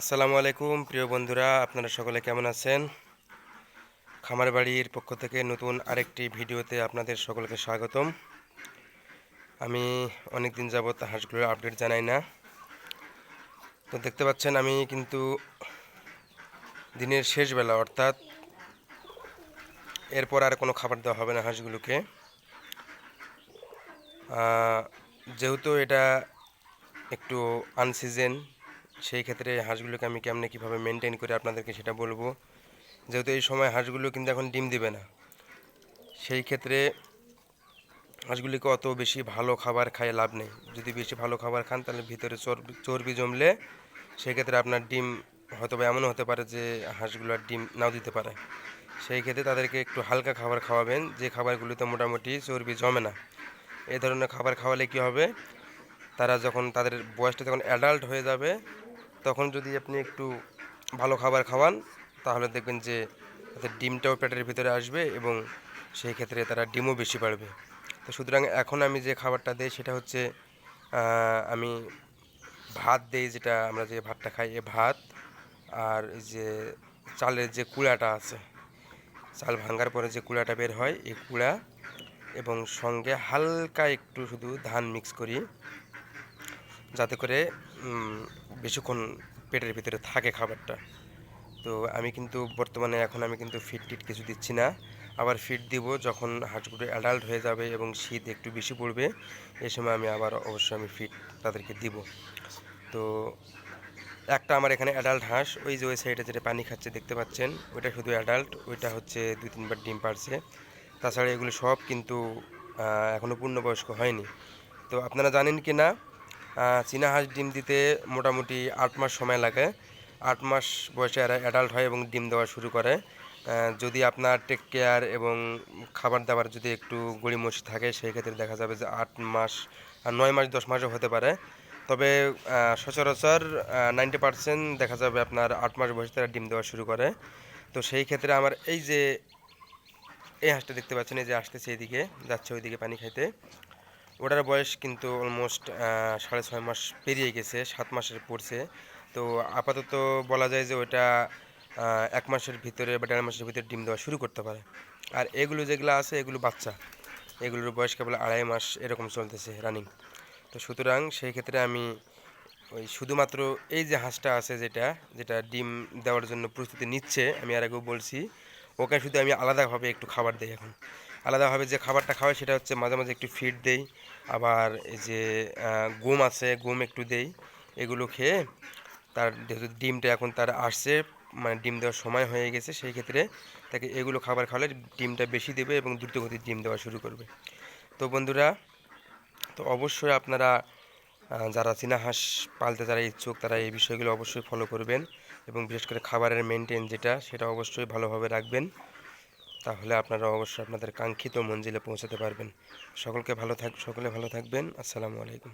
আসসালামু আলাইকুম, প্রিয় বন্ধুরা, আপনারা সকলে কেমন আছেন? খামার বাড়ির পক্ষ থেকে নতুন আরেকটি ভিডিওতে আপনাদের সকলকে স্বাগতম। আমি অনেক দিন যাবৎ হাঁসগুলোর আপডেট জানাই না। তো দেখতে পাচ্ছেন, আমি কিন্তু দিনের শেষ বেলা অর্থাৎ এরপর আর কোনো খাবার দেওয়া হবে না হাঁসগুলোকে। যেহেতু এটা একটু আনসিজন সেই ক্ষেত্রে হাঁসগুলোকে আমি কেমনে কীভাবে মেনটেন করে আপনাদেরকে সেটা বলব। যেহেতু এই সময় হাঁসগুলো কিন্তু এখন ডিম দিবে না, সেই ক্ষেত্রে হাঁসগুলিকে অত বেশি ভালো খাবার খায় লাভ নেই। যদি বেশি ভালো খাবার খান, তাহলে ভিতরে চর্বি চর্বি জমলে সেই ক্ষেত্রে আপনার ডিম হয়তো বা এমনও হতে পারে যে হাঁসগুলো আর ডিম নাও দিতে পারে। সেই ক্ষেত্রে তাদেরকে একটু হালকা খাবার খাওয়াবেন, যে খাবারগুলোতে মোটামুটি চর্বি জমে না। এ ধরনের খাবার খাওয়ালে কী হবে? তারা যখন তাদের বয়সটা যখন অ্যাডাল্ট হয়ে যাবে তখন যদি আপনি একটু ভালো খাবার খাওয়ান, তাহলে দেখবেন যে তাদের ডিমটাও পেটের ভিতরে আসবে এবং সেই ক্ষেত্রে তারা ডিমও বেশি বাড়বে। তো সুতরাং এখন আমি যে খাবারটা দিই সেটা হচ্ছে আমি ভাত দেই যেটা আমরা যে ভাতটা খাই, এ ভাত আর যে চালের যে কুড়াটা আছে, চাল ভাঙার পরে যে কুড়াটা বের হয়, এই কুড়া এবং সঙ্গে হালকা একটু শুধু ধান মিক্স করি। যাতে করে বেশিক্ষণ পেটের ভিতরে থাকে খাবারটা। তো আমি কিন্তু বর্তমানে এখন আমি কিন্তু ফিট টিট কিছু দিচ্ছি না। আবার ফিট দিব যখন হাঁসগুলো অ্যাডাল্ট হয়ে যাবে এবং শীত একটু বেশি পড়বে এই সময় আমি আবার অবশ্যই আমি ফিট তাদেরকে দিব। তো একটা আমার এখানে অ্যাডাল্ট হাঁস, ওই যে ওই সাইডে যেটা পানি খাচ্ছে দেখতে পাচ্ছেন, ওইটা শুধু অ্যাডাল্ট ওইটা হচ্ছে দুই তিনবার ডিম পারছে। তাছাড়া এগুলো সব কিন্তু এখনও পূর্ণবয়স্ক হয়নি। তো আপনারা জানেন কি না চীনা হাঁস ডিম দিতে মোটামুটি আট মাস সময় লাগে। আট মাস বয়সে এরা অ্যাডাল্ট হয় এবং ডিম দেওয়া শুরু করে। যদি আপনার টেক কেয়ার এবং খাবার দাবার যদি একটু গড়িমসি থাকে, সেই ক্ষেত্রে দেখা যাবে যে আট মাস নয় মাস, দশ মাসও হতে পারে। তবে সচরাচর নাইনটি পার্সেন্ট দেখা যাবে আপনার আট মাস বয়সে তারা ডিম দেওয়া শুরু করে। তো সেই ক্ষেত্রে আমার এই যে, এই হাঁসটা দেখতে পাচ্ছেন, এই যে আসতেছে এদিকে যাচ্ছে ওইদিকে পানি খাইতে। ওটার বয়স কিন্তু অলমোস্ট সাড়ে ছয় মাস পেরিয়ে গেছে, সাত মাসের পড়ছে। তো আপাতত বলা যায় যে ওটা এক মাসের ভিতরে বা দেড় মাসের ভিতরে ডিম দেওয়া শুরু করতে পারে। আর এগুলো যেগুলো আছে, এগুলো বাচ্চা। এগুলোর বয়স কেবল আড়াই মাস এরকম চলতেছে রানিং তো সুতরাং সেই ক্ষেত্রে আমি ওই শুধুমাত্র এই যে হাঁসটা আছে যেটা যেটা ডিম দেওয়ার জন্য প্রস্তুতি নিচ্ছে, আমি আর আগেও বলছি, ওকে শুধু আমি আলাদাভাবে একটু খাবার দিই এখন। আলাদাভাবে যে খাবারটা খাওয়াই সেটা হচ্ছে মাঝে মাঝে একটু ফিড দেই। আবার এই যে গম আছে গম একটু দেই, এগুলো খেয়ে তার যেহেতু ডিমটা এখন তার আসছে মানে ডিম দেওয়ার সময় হয়ে গেছে, সেই ক্ষেত্রে তাকে এগুলো খাবার খাওয়ালে ডিমটা বেশি দেবে এবং দ্রুতগতির ডিম দেওয়া শুরু করবে। তো বন্ধুরা, তো অবশ্যই আপনারা যারা চীনা হাঁস পালতে যারা ইচ্ছুক, তারা এই বিষয়গুলো অবশ্যই ফলো করবেন এবং বিশেষ করে খাবারের মেনটেন যেটা, সেটা অবশ্যই ভালোভাবে রাখবেন। তাহলে আপনারা অবশ্যই আপনাদের কাঙ্ক্ষিত মঞ্জিলে পৌঁছাতে পারবেন। সকলকে ভালো থাক, সকলে ভালো থাকবেন। আসসালামু আলাইকুম।